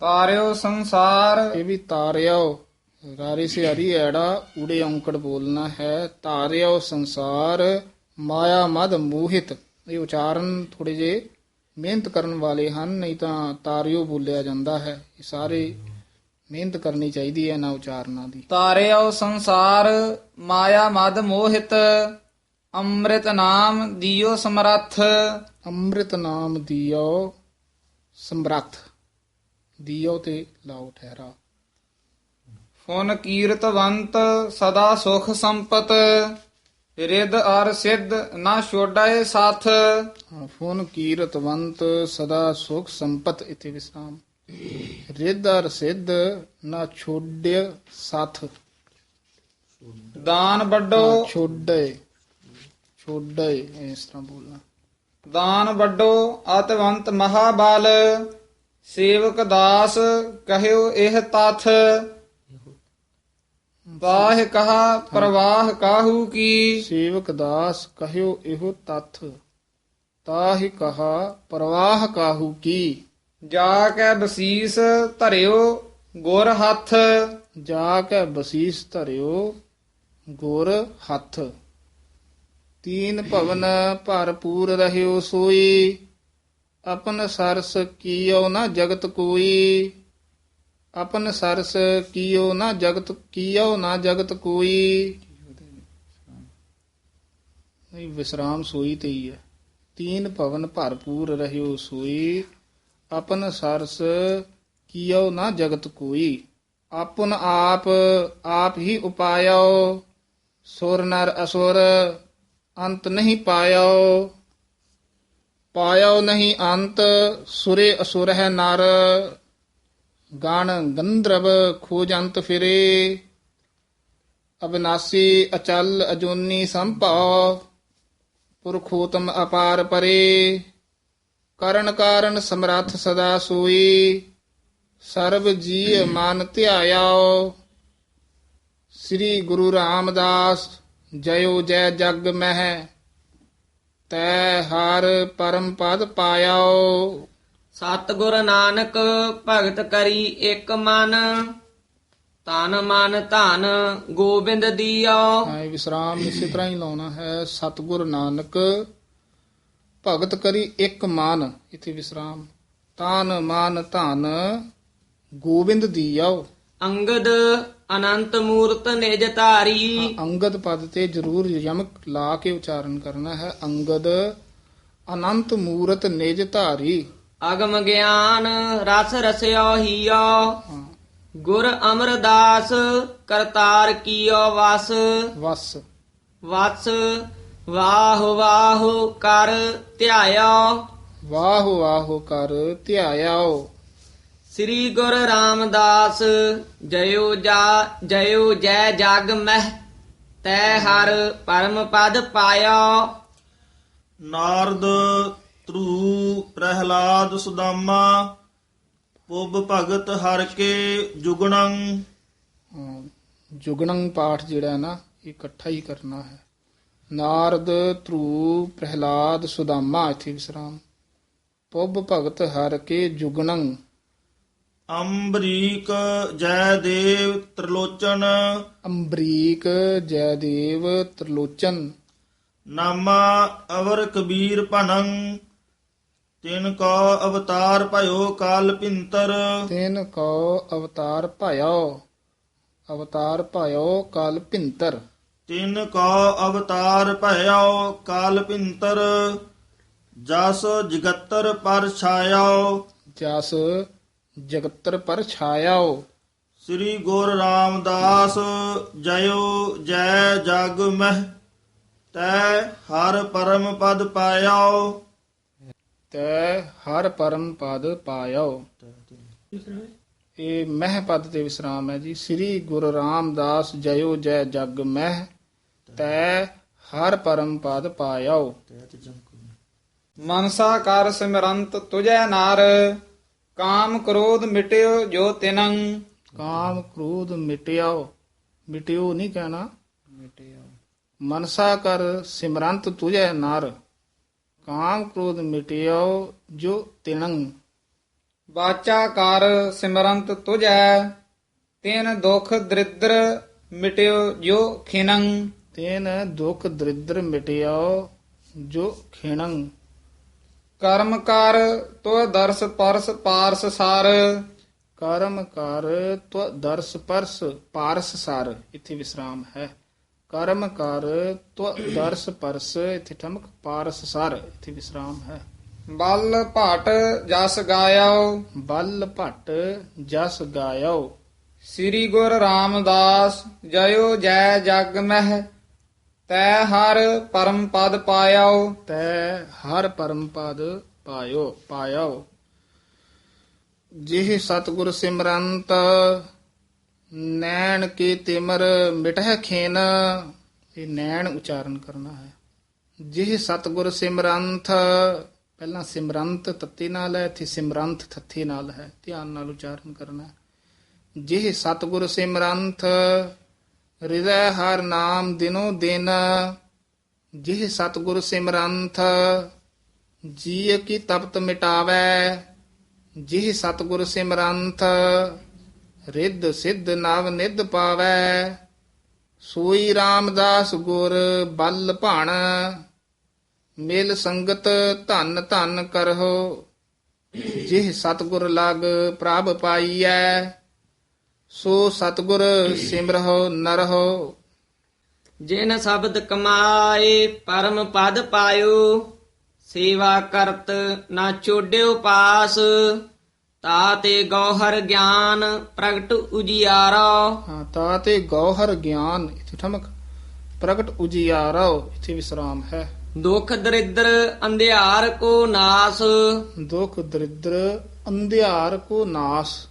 ਤਾਰਿਓ ਸੰਸਾਰ। ਇਹ ਵੀ ਤਾਰਿਓ। ਰਾਰੇ ਸੇ ਹਰੀ ਐੜਾ ਊੜੇ ਔਂਕੜ ਬੋਲਣਾ ਹੈ। ਤਾਰਿਓ ਸੰਸਾਰ ਮਾਇਆ ਮਦ ਮੋਹਿਤ। ਇਹ ਉਚਾਰਨ ਥੋੜੇ ਜੇ ਮਿਹਨਤ ਕਰਨ ਵਾਲੇ ਹਨ ਨਹੀਂ ਤਾਂ ਤਾਰਿਓ ਬੋਲਿਆ ਜਾਂਦਾ ਹੈ। ਇਹ ਸਾਰੇ ਮਿਹਨਤ ਕਰਨੀ ਚਾਹੀਦੀ ਹੈ ਨਾ ਉਚਾਰਨਾਂ ਦੀ। ਤਾਰਿਓ ਸੰਸਾਰ ਮਾਇਆ ਮਦ ਮੋਹਿਤ। ਅੰਮ੍ਰਿਤ ਨਾਮ ਦਿਓ ਸਮਰੱਥ। ਅੰਮ੍ਰਿਤ ਨਾਮ ਦਿਓ ਸਮਰੱਥ। ਦਿਓ ਤੇ ਲਾਓ ਠਹਿਰਾ। ਫੁਨ ਕੀਰਤਵੰਤ ਸਦਾ ਸੁਖ ਸੰਪਤ ਰਿਦ ਅਰ ਸਿੱਧ ਨਾ ਛੋੜਾਏ ਸਾਥ। ਫੋਨ ਕੀਰਤਵੰਤ ਸਦਾ ਸੁਖ ਸੰਪਤ ਇਥੇ ਵਿਸਰਾਮ। ਰਿਦਰ ਸਿੱਧ ਨਾ ਛੋੜਿਆ ਸਾਥ। ਦਾਨ ਵੱਡੋ ਛੋੜੇ ਛੋੜੇ ਇਸ ਤਰ੍ਹਾਂ ਬੋਲਣਾ। ਦਾਨ ਵੱਡੋ ਅਤਵੰਤ ਮਹਾਬਲ। ਸੇਵਕ ਦਾਸ ਕਹਿਓ ਇਹ ਤਥ। ਵਾਹ ਕਹਾ ਪ੍ਰਵਾਹ ਕਾਹੂ ਕੀ? ਸੇਵਕ ਦਾਸ ਕਹਿਓ ਇਹੋ ਤਥ। ਤਾਹਿ ਕਹਾ ਪ੍ਰਵਾਹ ਕਾਹੂ ਕੀ? ਜਾ ਕੇ ਬਸੀਸ ਧਰਿਓ ਗੁਰ ਹੱਥ। ਜਾ ਕੇ ਬਸੀਸ ਧਰਿਓ ਗੁਰ ਹੱਥ। ਤੀਨ ਭਵਨ ਭਰਪੂਰ ਰਹਿਓ ਸੋਈ। ਆਪਨ ਸਰਸ ਕੀਓ ਨਾ ਜਗਤ ਕੋਈ। ਆਪਨ ਸਰਸ ਕੀਓ ਨਾ ਜਗਤ, ਕੀਓ ਨਾ ਜਗਤ ਕੋਈ। ਨਹੀਂ ਵਿਸਰਾਮ ਸੋਈ ਤੇ ਹੀ ਹੈ। ਤੀਨ ਭਵਨ ਭਰਪੂਰ ਰਹਿਓ ਸੋਈ। ਆਪਨ ਸਰਸ ਕੀਓ ਨਾ ਜਗਤ ਕੋਈ। ਆਪਨ ਆਪ ਆਪ ਹੀ ਉਪਾਇਓ। ਸੁਰ ਨਰ ਅਸੁਰ ਅੰਤ ਨਹੀਂ ਪਾਇਓ। ਪਾਇਓ ਨਹੀਂ ਅੰਤ, ਸੁਰੇ ਅਸੁਰ ਹੈ ਨਰ, ਗਣ ਗੰਧਰਵ ਖੋਜ ਅੰਤ ਫਿਰੇ। ਅਬਨਾਸੀ ਅਚਲ ਅਜੂਨੀ ਸੰਭਾਉ, ਪੁਰਖੋਤਮ ਅਪਾਰ ਪਰੇ। ਕਰਨ ਕਾਰਨ ਸਮਰੱਥ ਸਦਾ ਸੋਈ, ਸਰਬ ਜੀ ਮਨ ਧਿਆਇਓ। ਸ੍ਰੀ ਗੁਰੂ ਰਾਮਦਾਸ, ਜਯੋ ਜੈ ਜਗ ਮਹਿ। ਤੈ ਹਰ ਪਰਮ ਪਦ ਪਾਇਓ। ਸਤਿਗੁਰ ਨਾਨਕ ਭਗਤ ਕਰੀ ਇੱਕ ਮਨ ਤਨ ਮਨ ਧਨ ਗੋਬਿੰਦ ਦੀਓ। ਹਾਂ ਇਹ ਵਿਸਰਾਮ ਇਸੇ ਤਰ੍ਹਾਂ ਹੀ ਲਾਉਣਾ ਹੈ। ਸਤਿਗੁਰ ਨਾਨਕ ਭਗਤ ਕਰੀ ਇੱਕ ਮਨ ਇਥੇ ਵਿਸਰਾਮ। ਤਾਨ ਮਾਨ ਧਨ ਗੋਬਿੰਦ ਦੀਓ। ਅੰਗਦ ਅਨੰਤ ਮੂਰਤ ਨਿਜ ਧਾਰੀ। ਅੰਗਦ ਪਦ ਤੇ ਜ਼ਰੂਰ ਯਮਕ ਲਾ ਕੇ ਉਚਾਰਨ ਕਰਨਾ ਹੈ। ਅੰਗਦ ਅਨੰਤ ਮੂਰਤ ਨਿਜ ਧਾਰੀ। ਅਗਮ ਗਿਆਨ ਰਸ ਰਸਿਓ ਹੀਓ। ਗੁਰ ਅਮਰਦਾਸ ਕਰਤਾਰ ਕੀਓ ਵਸ। ਵਸ। ਵਸ ਵਾਹ ਵਾਹ ਕਰ ਧਿਆਇਓ। ਵਾਹ ਵਾਹ ਕਰ ਧਿਆਇਓ। ਸ੍ਰੀ ਗੁਰ ਰਾਮਦਾਸ ਜਯੋ ਜਾ ਜਯੋ ਜੈ ਜਗ ਮਹਿ ਤੈ ਹਰ ਪਰਮ ਪਦ ਪਾਇਓ ਨਾਰਦ ਧਰੂ ਪ੍ਰਹਿਲਾਦ ਸੁਦਾਮਾ ਪੁੱਬ ਭਗਤ ਹਰ ਕੇ ਜੁਗਣੰ। ਜੁਗਣੰ ਪਾਠ ਜਿਹੜਾ ਹੈ ਨਾ ਇਹ ਇਕੱਠਾ ਹੀ ਕਰਨਾ ਹੈ। ਨਾਰਦ ਧਰੂ ਪ੍ਰਹਿਲਾਦ ਸੁਦਾਮਾ ਇਥੇ ਵਿਸਰਾਮ। ਪੁੱਬ ਭਗਤ ਹਰ ਕੇ ਜੁਗਣੰ। ਅੰਬਰੀਕ ਜੈ ਦੇਵ ਤ੍ਰਿਲੋਚਨ। ਅੰਬਰੀਕ ਜੈਦੇਵ ਤ੍ਰਿਲੋਚਨ। ਨਾਮਾ ਅਵਰ ਕਬੀਰ ਭਨੰ ਤਿਨ ਕੋ ਅਵਤਾਰ ਭਇਓ ਕਾਲ ਭਿੰਤਰ। ਤੈਨ ਕੋ ਅਵਤਾਰ ਭਇਓ ਅਵਤਾਰ ਭਇਓ ਕਾਲ ਭਿੰਤਰ। ਤਿਨ ਕੋ ਅਵਤਾਰ ਭਇਓ ਕਾਲ ਭਿੰਤਰ। ਜਸ ਜਗਤਰ ਪਰ ਛਾਇਓ। ਜਸ ਜਗਤਰ ਪਰ ਛਾਇਓ ਸ੍ਰੀ ਗੁਰ ਰਾਮਦਾਸ ਜਯੋ ਜੈ ਜਗ ਮਹਿ ਤੈ ਹਰ ਪਰਮ ਪਦ ਪਾਇਓ ਤੈ ਹਰ ਪਰਮ ਪਦ ਪਾਇਓ ਇਹ ਮਹਿ ਪਦ ਤੇ ਵਿਸਰਾਮ ਹੈ ਜੀ। ਸ੍ਰੀ ਗੁਰੂ ਰਾਮਦਾਸ ਜਯੋ ਜੈ ਜਗ ਮਹਿ ਤੈ ਹਰ ਪਰਮ ਪਦ ਪਾਇਓ ਮਨਸਾ ਕਰ ਸਿਮਰੰਤ ਤੁਜੈ ਨਾਰ। ਕਾਮ ਕ੍ਰੋਧ ਮਿਟਿਓ ਜੋ ਤਿਨੰ ਕਾਮ ਕ੍ਰੋਧ ਮਿਟਿਆਓ। ਮਿਟਿਓ ਨਹੀਂ ਕਹਿਣਾ। ਮਿਟਿਆਓ ਮਨਸਾ ਕਰ ਸਿਮਰੰਤ ਤੁਝੈ ਨਰ। ਕਾਮ ਕ੍ਰੋਧ ਮਿਟਿਆਓ ਜੋ ਤਿਣੰ ਬਾਚਾ ਕਰ ਸਿਮਰੰਤ ਤੁਜੈ ਤਿਨ ਦੁਖ ਦਰਿਦਰ ਮਿਟਿਓ ਜੋ ਖਿਨੰ ਤੇਨ ਦੁਖ ਦਰਿਦਰ ਮਿਟਿਓ ਜੋ ਖੇਣੰ ਕਰਮ ਕਰ ਤੋ ਦਰਸ ਪਰਸ ਪਾਰਸ ਸਰ। ਕਰਮ ਕਰ ਤਵ ਦਰਸ ਪਰਸ ਪਾਰਸ ਸਰ। ਇੱਥੇ ਵਿਸਰਾਮ ਹੈ। ਕਰਮ ਕਰ ਤਵ ਦਰਸ ਪਰਸ ਇੱਥੇ ਠਮਕ ਪਾਰਸ ਸਰ। ਇੱਥੇ ਵਿਸਰਾਮ ਹੈ। ਬਲ ਭਾਟ ਜਸ ਗਾਇਓ। ਬਲ ਭਟ ਜਸ ਗਾਇਓ। ਸ੍ਰੀ ਗੁਰ ਰਾਮਦਾਸ ਜਯੋ ਜੈ ਜਗ ਮਹਿ। ਤੈ ਹਰ ਪਰਮ ਪਦ ਪਾਇਓ। ਤੈ ਹਰ ਪਰਮ ਪਦ ਪਾਇਓ ਪਾਇਓ। ਜਿਹ ਸਤਗੁਰ ਸਿਮਰੰਤ, ਨੈਣ ਕੀ ਤਿਮਰ ਮਿਟਹਿ ਖੇਨ, ਇਹ ਨੈਣ ਉਚਾਰਨ ਕਰਨਾ ਹੈ। ਜਿਹ ਸਤਗੁਰ ਸਿਮਰੰਥ, ਪਹਿਲਾਂ ਸਿਮਰੰਤ ਤੱਤੀ ਨਾਲ ਹੈ, ਇੱਥੇ ਸਿਮਰੰਥ ਥੱਥੇ ਨਾਲ ਹੈ, ਧਿਆਨ ਨਾਲ ਉਚਾਰਨ ਕਰਨਾ ਹੈ। ਜਿਹ ਸਤਗੁਰ ਸਿਮਰੰਥ ਹਿਰਦੈ ਹਰ ਨਾਮ ਦਿਨੋ ਦਿਨ, ਜਿਹ ਸਤਗੁਰ ਸਿਮਰੰਥ, ਜੀਅ ਕੀ ਤਪਤ ਮਿਟਾਵੈ, ਜਿਹ ਸਤਗੁਰ ਸਿਮਰੰਥ, ਰਿੱਧ ਸਿੱਧ ਨਵ ਨਿਧ ਪਾਵੈ। ਸੋਈ ਰਾਮਦਾਸ ਗੁਰ ਬਲ ਭਾਣ, ਮਿਲ ਸੰਗਤ ਧਨ ਧਨ ਕਰਹੁ, ਜਿਹ ਸਤਗੁਰ ਲਗ ਪ੍ਰਭ ਪਾਈਐ। ਸੋ ਸਤਗੁਰ ਸਿਮਰਹੁ ਨਰਹੁ। ਜਿਨ ਸ਼ਬਦ ਕਮਾਏ ਪਰਮ ਪਦ ਪਾਇਓ ਸੇਵਾ ਕਰਤ ਨਾ ਛੋਡਿਓ ਪਾਸ। ਤਾਤੇ ਗੌਹਰ ਗਿਆਨ ਪ੍ਰਗਟ ਉਜਿਆਰਾ। ਹਾਂ ਤਾਂ ਤੇ ਗੌਹਰ ਗਿਆਨ ਇੱਥੇ ਠਮਕ। ਪ੍ਰਗਟ ਉਜਿਆਰੋ ਇੱਥੇ ਵਿਸਰਾਮ ਹੈ। ਦੁਖ ਦਰਿਦਰ ਅੰਧਿਆਰ ਕੋ ਨਾਸ। ਦੁਖ ਦਰਿਦਰ ਅੰਧਿਆਰ ਕੋ ਨਾਸ।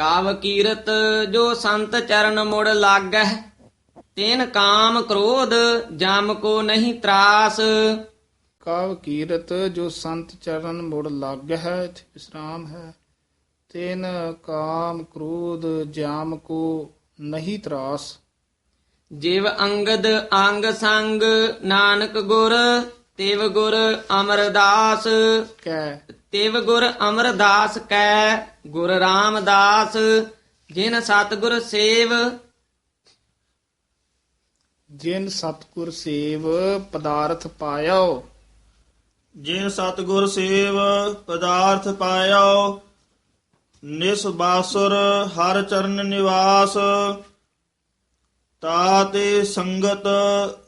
ਕਾਵ ਕੀਰਤ ਜੋ ਸੰਤ ਚਰਨ ਮੁੜ ਲਾਗੈ ਤੈਨ ਕਾਮ ਕ੍ਰੋਧ ਜਮ ਕੋ ਨਹੀਂ ਤਰਾਸ। ਕਾਵ ਕੀਰਤ ਜੋ ਸੰਤ ਚਰਨ ਮੁੜ ਲੱਗ ਇੱਥੇ ਵਿਸਰਾਮ ਹੈ ਤੈਨ ਕਾਮ ਕ੍ਰੋਧ ਜਾਮ ਕੋ ਨਹੀਂ ਤਰਾਸ। ਜਿਵ ਅੰਗਦ ਅੰਗ ਸੰਗ ਨਾਨਕ ਗੁਰ ਤਿਵ ਗੁਰ ਅਮਰਦਾਸ ਕੈ। ਤਿਵ ਗੁਰ ਅਮਰਦਾਸ ਕੈ ਗੁਰ ਰਾਮਦਾਸ ਜਿਨ ਸਤਗੁਰ ਸੇਵ। ਜਿਨ ਸਤਗੁਰ ਸੇਵ ਪਦਾਰਥ ਪਾਇਓ। ਜਿਨ ਸਤਗੁਰ ਸੇਵ ਪਦਾਰਥ ਪਾਇਓ ਨਿਸਬਾਸੁਰ ਹਰ ਚਰਨ ਨਿਵਾਸ। ਤਾਤੇ ਸੰਗਤ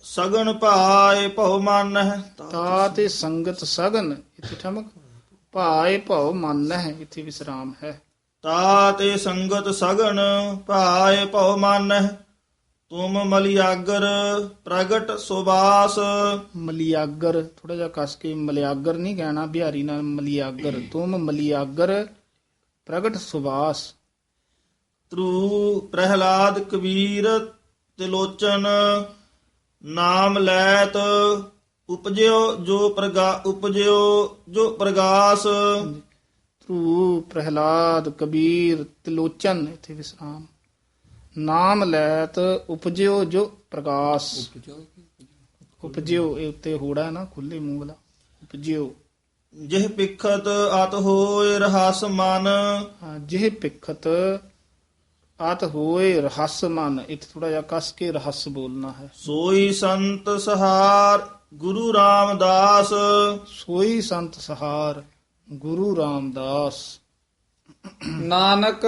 ਸਗਨ ਭਾਏ ਭਉ ਮਨ ਤਾ ਤੇ ਸੰਗਤ ਸਗਨ ਇੱਥੇ ਠਮਕ। ਭਾਏ ਭਉ ਮੰਨ ਹੈ ਇੱਥੇ ਵਿਸਰਾਮ ਹੈ। ਤਾਤੇ ਸੰਗਤ ਸਗਨ ਭਾਏ ਭਉ ਮਨ ਤੁਮ ਮਲਿਆਗਰ ਪ੍ਰਗਟ ਸੁਬਾਸ ਮਲਿਆਗਰ ਥੋੜਾ ਜਿਹਾ ਕਸ ਕੇ ਮਲਿਆਗਰ ਨਹੀਂ ਕਹਿਣਾ ਬਿਹਾਰੀ ਨਾਲ ਮਲਿਆਗਰ। ਤੁਮ ਮਲਿਆਗਰ ਪ੍ਰਗਟ ਸੁਬਾਸ ਤ੍ਰੂ ਪ੍ਰਹਿਲਾਦ ਕਬੀਰ ਤਿਲੋਚਨ ਨਾਮ ਲੈਤ ਉਪਜਿਓ ਜੋ ਪ੍ਰਗਾ ਉਪਜਿਓ ਜੋ ਪ੍ਰਗਾਸ। ਧਰੂ ਪ੍ਰਹਿਲਾਦ ਕਬੀਰ ਤਿਲੋਚਨ ਇੱਥੇ ਵਿਸਰਾਮ। ਨਾਮ ਲੈਤ ਉਪਜਿਓ ਜੋ ਪ੍ਰਗਾਸ। ਉਪਜਿਓ ਇਹ ਉੱਤੇ ਹੋੜਾ ਹੈ ਨਾ ਖੁੱਲੇ ਮੂੰਹ ਵਾਲਾ। ਉਪਜਿਓ। ਜਿਹ ਪਿਖਤ ਅਤ ਹੋਏ ਰਹਸ ਮਨ। ਜਿਹ ਪਿਖਤ ਆਤ ਹੋਏ ਰਹੱਸ ਮਨ ਇੱਥੇ ਥੋੜਾ ਜਿਹਾ ਕਸ ਕੇ ਰਹੱਸ ਬੋਲਣਾ ਹੈ। ਸੋਈ ਸੰਤ ਸਹਾਰ ਗੁਰੂ ਰਾਮਦਾਸ। ਸੋਈ ਸੰਤ ਸਹਾਰ ਗੁਰੂ ਰਾਮਦਾਸ। ਨਾਨਕ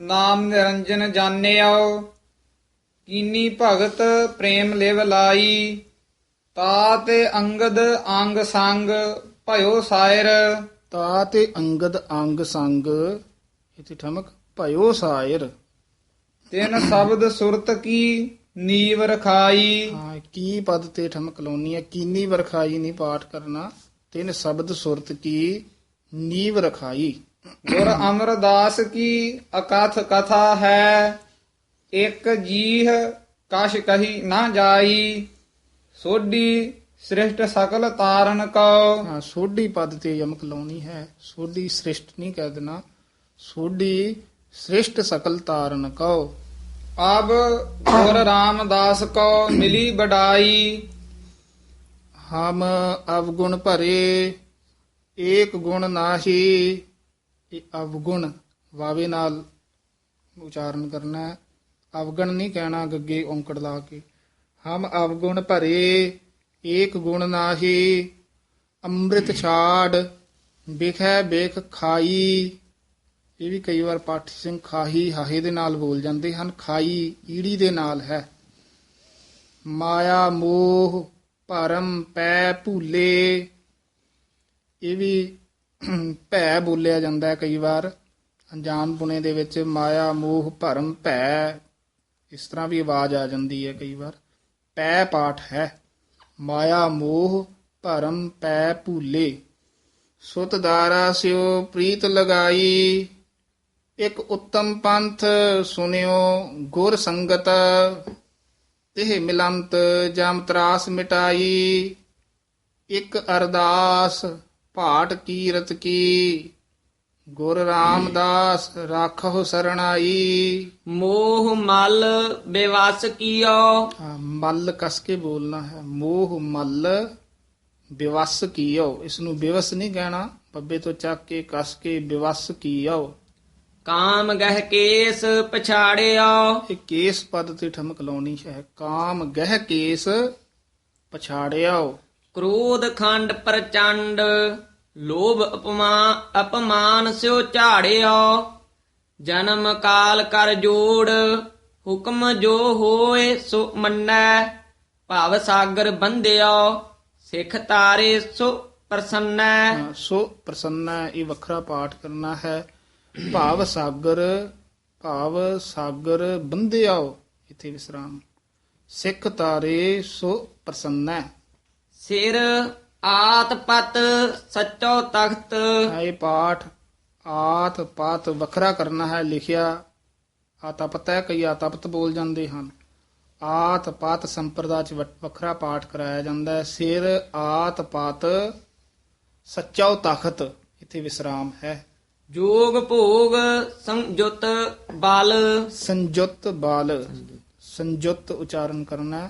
ਨਾਮ ਨਿਰੰਜਨ ਜਾਣਿਓ ਕੀਨੀ ਭਗਤ ਪ੍ਰੇਮ ਲਿਵ ਲਾਈ। ਤਾ ਤੇ ਅੰਗਦ ਅੰਗ ਸੰਗ ਭਇਓ ਸਾਇਰ। ਤਾ ਤੇ ਅੰਗਦ ਅੰਗ ਸੰਗ ਇਥੇ ਠਮਕ ਭਇਓ ਸਾਇਰ। ਤਿਨ ਸ਼ਬਦ ਸੁਰਤ ਕੀ ਨੀਵ ਰਖਾਈ? ਹਾਂ ਕੀ ਪਦ ਤੇ ਠਮਕ ਲਾਉਣੀ ਹੈ? ਕੀਨੀ ਵਰਖਾਈ ਨਹੀਂ ਪਾਠ ਕਰਨਾ? ਤਿੰਨ ਸ਼ਬਦ ਸੁਰਤ ਕੀ ਨੀਵ ਰਖਾਈ? ਗੁਰ ਅਮਰਦਾਸ ਕੀ ਅਕਥ ਕਥਾ ਹੈ? ਇੱਕ ਜੀਹ ਕਛ ਕਹੀ ਨਾ ਜਾਈ। ਸੋਢੀ ਸ੍ਰਿਸ਼ਟ ਸਕਲ ਤਾਰਨ ਕਉ। ਹਾਂ ਸੋਢੀ ਪਦ ਤੇ ਯਮਕ ਲਾਉਣੀ ਹੈ। ਸੋਢੀ ਸ੍ਰਿਸ਼ਟ ਨਹੀਂ ਕਹਿ ਦੇਣਾ। ਸੋਢੀ ਸ੍ਰਿਸ਼ਟ ਸਕਲ ਤਾਰਨ ਕਉ। ਅਬ ਗੁਰ ਰਾਮਦਾਸ ਕੋ ਮਿਲੀ ਬਡਾਈ ਹਮ ਅਵਗੁਣ ਭਰੇ, ਏਕ ਗੁਣ ਨਾਹੀ। ਇਹ ਅਵਗੁਣ ਵਾਵੇ ਨਾਲ ਉਚਾਰਨ ਕਰਨਾ ਹੈ। ਅਵਗਣ ਨਹੀਂ ਕਹਿਣਾ ਗੱਗੇ ਔਂਕੜ ਲਾ ਕੇ। ਹਮ ਅਵਗੁਣ ਭਰੇ, ਏਕ ਗੁਣ ਨਾਹੀ। ਅੰਮ੍ਰਿਤ ਛਾੜ, ਬਿਖੈ ਬਿਖ ਖਾਈ। ਇਹ ਵੀ ਕਈ ਵਾਰ ਪਾਠੀ ਸਿੰਘ ਖਾਹੀ ਹਾਹੇ ਦੇ ਨਾਲ ਬੋਲ ਜਾਂਦੇ ਹਨ ਖਾਈ ਈੜੀ ਦੇ ਨਾਲ ਹੈ। ਮਾਇਆ ਮੋਹ ਭਰਮ ਪੈ ਭੂਲੇ। ਇਹ ਵੀ ਭੈ ਬੋਲਿਆ ਜਾਂਦਾ ਹੈ ਕਈ ਵਾਰ। ਅਣਜਾਣ ਪੁਣੇ ਦੇ ਵਿੱਚ ਮਾਇਆ ਮੋਹ ਭਰਮ ਭੈ। ਇਸ ਤਰ੍ਹਾਂ ਵੀ ਆਵਾਜ਼ ਆ ਜਾਂਦੀ ਹੈ ਕਈ ਵਾਰ। ਪੈ ਪਾਠ ਹੈ। ਮਾਇਆ ਮੋਹ ਭਰਮ ਪੈ ਭੂਲੇ। ਸੁਤ ਦਾਰਾ ਸਿਓ ਪ੍ਰੀਤ ਲਗਾਈ। ਇੱਕ ਉੱਤਮ ਪੰਥ ਸੁਨਿਓ ਗੁਰ ਸੰਗਤ ਇਹ ਮਿਲੰਤ ਜਮ ਤਰਾਸ ਮਿਟਾਈ। ਇੱਕ ਅਰਦਾਸ ਭਾਟ ਕੀਰਤ ਕੀ ਗੁਰ ਰਾਮਦਾਸ ਰਾਖਹੁ ਸਰਣਾਈ। ਮੋਹ ਮਲ ਬਿਵਸ ਕੀਓ। ਮੱਲ ਕਸ ਕੇ ਬੋਲਣਾ ਹੈ। ਮੋਹ ਮੱਲ ਬਿਵਸ ਕੀਓ। ਇਸ ਨੂੰ ਬਿਵਸ ਨਹੀਂ ਕਹਿਣਾ। ਬੱਬੇ ਤੋਂ ਚੱਕ ਕੇ ਕਸ ਕੇ ਬਿਵਸ ਕੀਓ। ਕਾਮ ਗਹਿ ਕੇਸ ਪਛਾੜਿਓ ਇਹ ਕੇਸ ਪਦ ਤੇ ਠਮਕ ਲਾਉਣੀ ਹੈ। ਕਾਮ ਗਹਿ ਕੇਸ ਪਛਾੜਿਓ ਕ੍ਰੋਧ ਖੰਡ ਪ੍ਰਚੰਡ ਲੋਭ ਅਪਮਾਨ ਅਪਮਾਨ ਸਿਓ ਝਾੜਿਓ ਜਨਮ ਕਾਲ ਕਰ ਜੋੜ ਹੁਕਮ ਜੋ ਹੋਏ ਸੋ ਮੰਨੈ ਭਵ ਸਾਗਰ ਬੰਧਿਓ ਸਿੱਖ ਤਾਰੇ ਸੋ ਪ੍ਰਸੰਨੈ। ਸੋ ਪ੍ਰਸੰਨਾ ਇਹ ਵੱਖਰਾ ਪਾਠ ਕਰਨਾ ਹੈ। ਭਾਵ ਸਾਗਰ ਭਾਵ ਸਾਗਰ ਬੰਧਿਆਓ ਇੱਥੇ ਵਿਸਰਾਮ। ਸਿੱਖ ਤਾਰੇ ਸੋ ਪ੍ਰਸੰਨਾ। ਸਿਰ ਆਤ ਪਤ ਸੱਚੋ ਤਖਤ। ਇਹ ਪਾਠ ਆਤ ਪਾਤ ਵੱਖਰਾ ਕਰਨਾ ਹੈ ਲਿਖਿਆ। ਆਤਪਤ ਹੈ ਕਈ ਆਤਪਤ ਬੋਲ ਜਾਂਦੇ ਹਨ। ਆਤ ਪਾਤ ਸੰਪਰਦਾ ਚ ਵੱਖ- ਵੱਖਰਾ ਪਾਠ ਕਰਾਇਆ ਜਾਂਦਾ ਹੈ। ਸਿਰ ਆਤ ਪਾਤ ਸੱਚਾ ਤਖਤ ਇੱਥੇ ਵਿਸਰਾਮ ਹੈ। ਜੋਗ ਭੋਗ ਸੰਜੁਤ ਬਲ। ਸੰਜੁਤ ਬਾਲ। ਸੰਜੁਤ ਉਚਾਰਨ ਕਰਨਾ।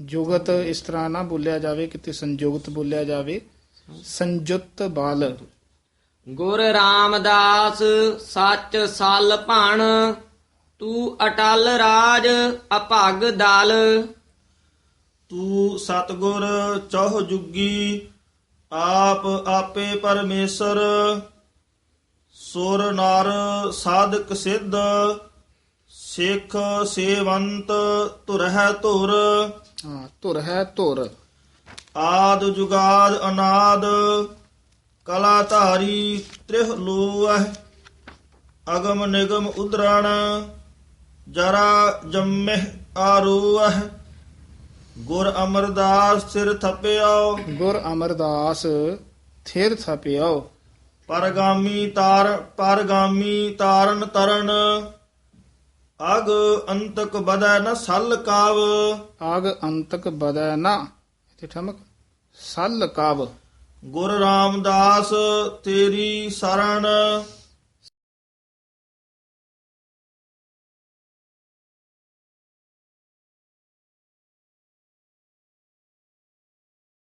ਜੁਗਤ ਇਸ ਤਰ੍ਹਾਂ ਨਾ ਬੋਲਿਆ ਜਾਵੇ ਕਿਤੇ ਸੰਯੁਗਤ ਬੋਲਿਆ ਜਾਵੇ। ਸੰਜੁਤ ਬਾਲ। ਗੁਰ ਰਾਮਦਾਸ ਸੱਚ ਸਲ ਭਣ ਤੂੰ ਅਟਲ ਰਾਜ ਅਭਗ ਦਲ। ਤੂੰ ਸਤਗੁਰ ਚੌਹ ਜੁਗੀ ਆਪ ਆਪੇ ਪਰਮੇਸ਼ਰ। ਸੁਰ ਨਰ ਸਾਧਕ ਸਿੱਧ ਸਿੱਖ ਸੇਵੰਤ ਧੁਰਹਿ ਧੁਰ। ਹਾਂ ਧੁਰ ਹੈ ਧੁਰ। ਆਦ ਜੁਗਾਦ ਅਨਾਦ ਕਲਾ ਧਾਰੀ ਤ੍ਰਿਹ ਲੋਹ। ਅਗਮ ਨਿਗਮ ਉਦਰਣ ਜਰਾ ਜੰਮਹਿ ਆਰੂਹ। ਗੁਰ ਅਮਰਦਾਸ ਸਿਰ ਥਪਿਓ। ਗੁਰ ਅਮਰਦਾਸ ਥਿਰ ਥਪਿਓ। ਪਰਗਾਮੀ ਤਾਰ ਪਰਗਾਮੀ ਤਾਰਨ ਤਰਨ। ਅਗ ਅੰਤਕ ਬਦੈ ਨ ਸਲ ਕਾਵ। ਆਗ ਅੰਤਕ ਬਦੈ ਨਾ ਇਥੇ ਠਮਕ। ਸਲ ਕਾਵ। ਗੁਰ ਰਾਮਦਾਸ ਤੇਰੀ ਸਰਣ